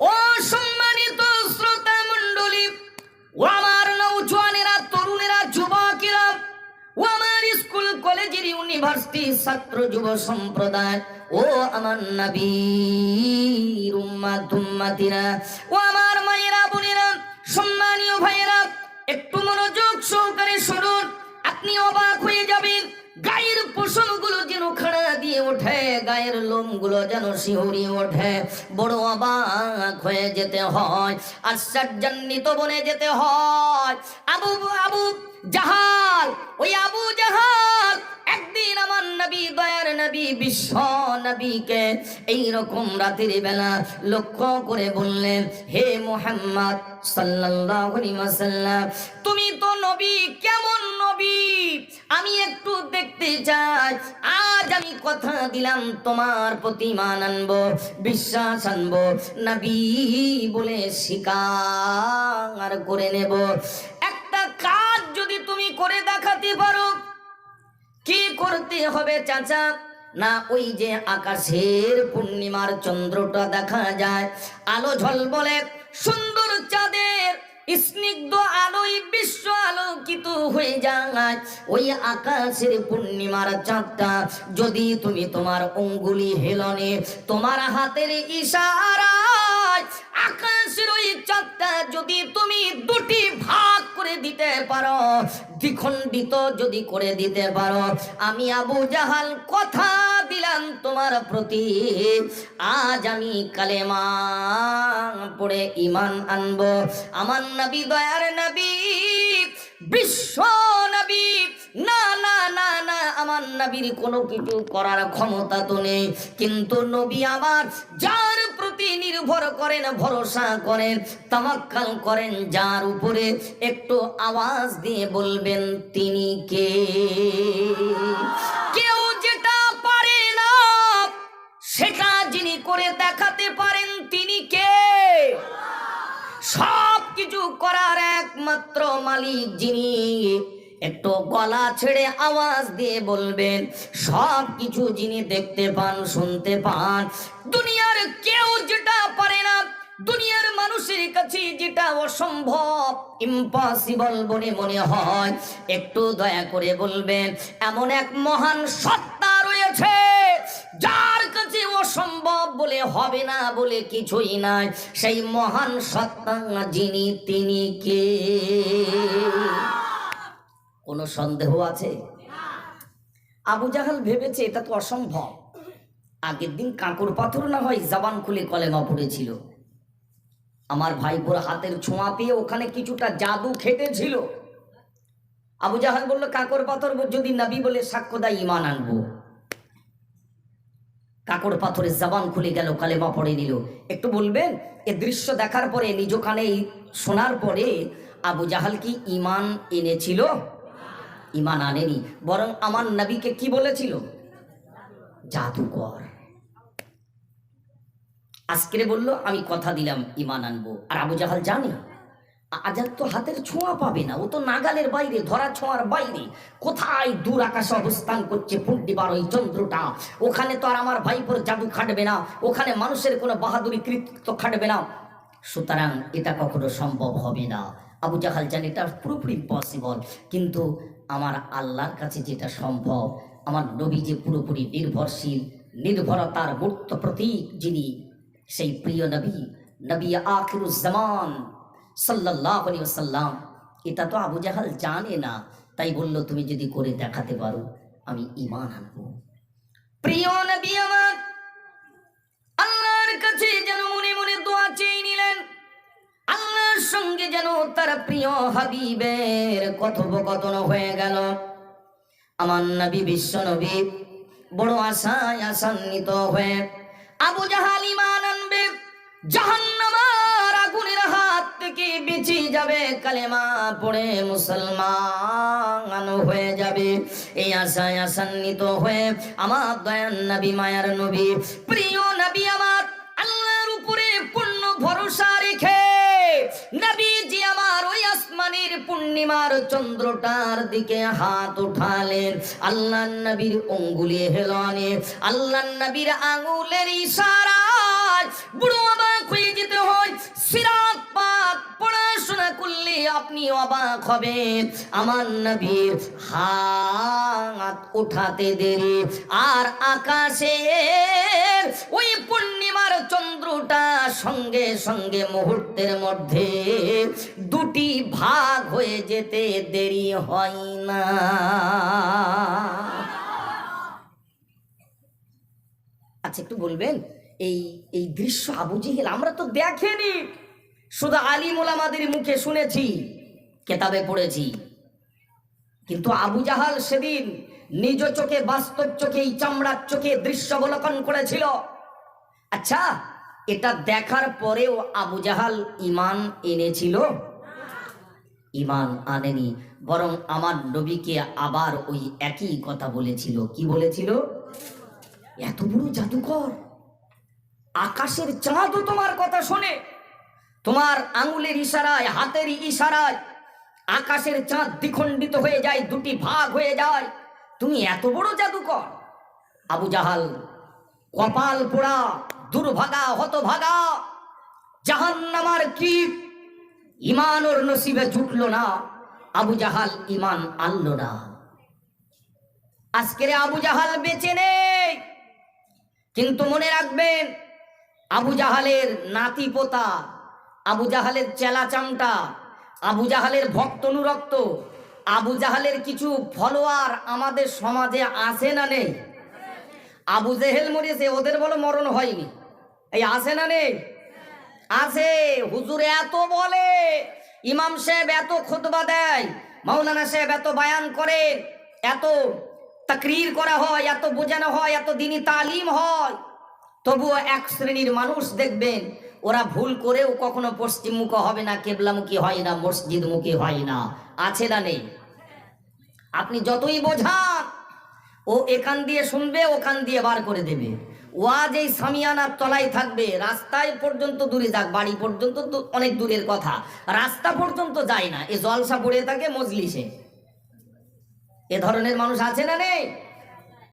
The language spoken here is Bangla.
ও সম্মানিত শ্রোতা মণ্ডলী, ও আমার নৌজওয়ানেরা, তরুণেরা, যুবকেরা, ও আমার স্কুল, কলেজের ইউনিভার্সিটি ছাত্র যুব সম্প্রদায়, ও আমার উম্মাত দুম্মাতিরা ও আমার মায়েরা, বোনেরা, সম্মানীয় ভাইয়েরা, একটু মনোযোগ সহকারে শুনুন, আপনি অবাক হয়ে যাবেন, গায়ের ওঠে গায়ের লোমগুলো যেন শিহরি ওঠে। বড় অবাক হয়ে যেতে হয়, আশ্চর্যান্বিত বনে যেতে হয়। আবু আবু জাহাল, ওই আবু জাহাল একদিন আমার নবী, দয়ার নবী, বিশ্ব নবীকে এই রকম রাতের বেলা লক্ষ্য করে বললেন, হে মোহাম্মদ তুমি তো নবী, কেমন নবী? আমি একটু দেখতে চাই। আজ আমি কথা দিলাম, তোমার প্রতি মান আনব, বিশ্বাস আনব, নবী বলে স্বীকার করে নেব। একটা কাজ যদি তুমি করে দেখাতে পারো করতে হবে চাচা। না, ওই যে আকাশের পূর্ণিমার চন্দ্রটা দেখা যায়। আলো ঝল বলে, সুন্দর চাঁদের স্নিগ্ধ আলোয় বিশ্ব আলোকিত হয়ে যায়। ওই আকাশের পূর্ণিমার চাঁদটা, যদি তুমি তোমার অঙ্গুলি হেলনে, তোমার হাতের ইশারায় আকাশের ওই চাঁদটা যদি তুমি দুটি ভাগ করে দিতে পারো, দ্বিখণ্ডিত যদি করে দিতে পারো, আমি আবু জাহাল কথা দিলাম তোমার প্রতি। আজ আমি পড়ে ইমান আনব। আমার নবী দয়ার নবী, বিশ্ব নবী, না না না না, আমার নবীর কোনো কিছু করার ক্ষমতা তো নেই। কিন্তু নবী আমার যার নির্ভর করেন, ভরসা করেন, তামাক্কাল করেন, যার উপরে একটু আওয়াজ দিয়ে বলবেন, তিনি কে? কেউ যেটা পারে না, সেটা যিনি করে দেখাতে পারেন, তিনি কে? সব কিছু করার একমাত্র মালিক যিনি, একটু গলা ছেড়ে আওয়াজ দিয়ে বলবেন সব কিছু যিনি দেখতে পান, শুনতে পান, দুনিয়ার কেউ যেটা দুনিয়ার মানুষের কাছে যেটা অসম্ভব ইম্পসিবল বলে মনে হয়। একটু দয়া করে বলবেন, এমন এক মহান সত্তা রয়েছে, যার কাছে অসম্ভব বলে হবে না বলে কিছুই নাই। সেই মহান সত্তা যিনি, তিনি কে? কোনো সন্দেহ আছে? আবু জাহাল ভেবেছে এটা তো অসম্ভব। আগের দিন কাঁকড় পাথর না হয় জবান খুলে কলেমা পড়েছিল। আমার ভাই পুরো হাতের ছোঁয়া পেয়ে ওখানে কিছুটা জাদু খেটেছিল। আবু জাহাল বলল, কাকর পাথর যদি নবী বলে সাক্ষ্য দেয় ইমান আনব। কাকড় পাথরের জবান খুলে গেল, কালেমা পড়ে নিল। একটু বলবেন, এ দৃশ্য দেখার পরে নিজ কানে শোনার পরে আবু জাহাল কি ইমান এনেছিল? ইমান আনেনি, বরং আমার নবীকে কি বলেছিল? জাদুকর। আজকের বলল, আমি কথা দিলাম ইমান আনব। আর আবু জাহাল জানে, আজাদ তো হাতের ছোঁয়া পাবে না, ও তো নাগালের বাইরে, ধরা ছোঁয়ার বাইরে। কোথায় দূর আকাশে অবস্থান করছে পূর্ণিমার ওই চন্দ্রটা? ওখানে তো আর আমার ভাইপোর জাদু খাটবে না, ওখানে মানুষের কোনো বাহাদুরি কৃতিত্ব খাটবে না। সুতরাং এটা কখনো সম্ভব হবে না। আবু জাহাল জানে এটা পুরোপুরি পসিবল কিন্তু আমার আল্লাহর কাছে যেটা সম্ভব, আমার নবী যে পুরোপুরি নির্ভরশীল, নির্ভরতার মূর্ত প্রতীক যিনি সেই প্রিয় নবী নবী আখিরুজ্জামান সাল্লাহ আলী সাল্লাম এটা তো আবু জাহাল জানে না, তাই বলল, তুমি যদি করে দেখাতে পারো, আমি ইমান আনব। প্রিয় নবী আমার, আল্লাহর কাছে যেন মনে মনে দোয়া চেয়ে নিলেন, আল্লাহর সঙ্গে যেন তার প্রিয় হাবিবের কথোপকথন হয়ে গেল। আমার নবী বিশ্ব নবী বড় আশায় আশান্বিত হয়ে আবু জাহাল ইমান জাহান্নামার আগুনের হাত থেকে বেঁচে যাবে কালেমা পড়ে মুসলমান হয়ে যাবে। এই আশায় হয়ে আমার দয়ান নবী, মায়ার নবী, প্রিয় নবী আমার আল্লাহর উপরে পূর্ণ ভরসা রেখে নবীজি আমার ওই আসমানের পূর্ণিমার চন্দ্রটার দিকে হাত উঠালেন। আল্লাহ নবীর অঙ্গুলি হেলনে আল্লাহ নবীর আঙুলের আপনি অবাক হবেন। আমার নবী হাত উঠাতে দেরি। আর আকাশের ওই পূর্ণিমার চন্দ্রটা সঙ্গে সঙ্গে মুহূর্তের মধ্যে দুটি ভাগ হয়ে যেতে দেরি হয় না। আচ্ছা একটু বলবেন? এই এই দৃশ্য আবু জেহেল, আমরা তো দেখেনি। শুধু আলিম ওলামাদের মুখে শুনেছি, কেতাবে পড়েছি। কিন্তু আবু জাহাল সেদিন নিজ চোখে, বাস্তব চোখে, এই চামড়ার চোখে দৃশ্য অবলোকন করেছিল। আচ্ছা এটা দেখার পরেও আবু জাহাল ইমান এনেছিল? ইমান আনেনি, বরং আমার নবীকে আবার ওই একই কথা বলেছিল। কি বলেছিল? এত বড় জাদুকর। আকাশের চাঁদও তোমার কথা শোনে। তোমার আঙুলের ইশারায়, হাতের ইশারায় আকাশের চাঁদ দ্বিখণ্ডিত হয়ে যায়, দুটি ভাগ হয়ে যায়। তুমি এত বড় জাদুকর। আবু জাহাল, কপাল পোড়া, দুর্ভাগা, হতভাগা। জাহান্নামার কি? ইমান ওর নসিবে জুটলো না। আবু জাহাল ইমান আনলো না। আজকের আবু জাহাল বেঁচে নেই। কিন্তু মনে রাখবেন আবু জাহালের নাতি পোতা আবু জাহালের চেলা চামটা আবু জাহালের ভক্ত অনুরক্ত, আবু জাহালের কিছু ফলোয়ার আমাদের সমাজে আছে না নেই। আবু জেহেল মরেছে ওদের বলো মরণ হয়নি। এই আছে না নেই? আছে হুজুর এত বলে, ইমাম সাহেব এত খুতবা দেয়, মাওলানা সাহেব এত বায়ান করে, এত তাকরির করা হয়, এত বোঝানো হয়, এত দিনই তালিম হয়। তবুও এক শ্রেণির মানুষ দেখবেন, ওরা ভুল করেও কখনো পশ্চিমমুখী হবে না, কেবলামুখী হয় না, মসজিদমুখী হয় না। আছে না নেই? আপনি যতই বোঝান, ও এখান দিয়ে শুনবে, ওখান দিয়ে বার করে দেবে। ওয়াজ এই সামিয়ানার তলায় থাকবে, রাস্তায় পর্যন্ত দূরে যাক, বাড়ি পর্যন্ত তো অনেক দূরের কথা। রাস্তা পর্যন্ত যায় না, এ জলসা পড়ে থাকে মজলিসে। এ ধরনের মানুষ আছে না নেই?